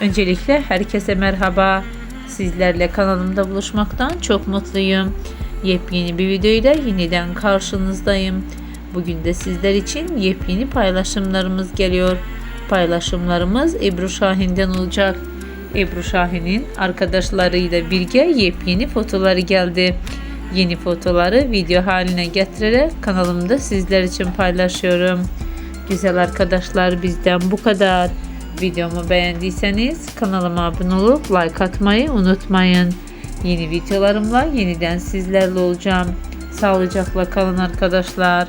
Öncelikle herkese merhaba. Sizlerle kanalımda buluşmaktan çok mutluyum. Yepyeni bir videoyla yeniden karşınızdayım. Bugün de sizler için yepyeni paylaşımlarımız geliyor. Paylaşımlarımız Ebru Şahin'den olacak. Ebru Şahin'in arkadaşlarıyla birge yepyeni fotoları geldi. Yeni fotoları video haline getirerek kanalımda sizler için paylaşıyorum. Güzel arkadaşlar bizden bu kadar. Videomu beğendiyseniz kanalıma abone olup like atmayı unutmayın. Yeni videolarımla yeniden sizlerle olacağım. Sağlıcakla kalın arkadaşlar.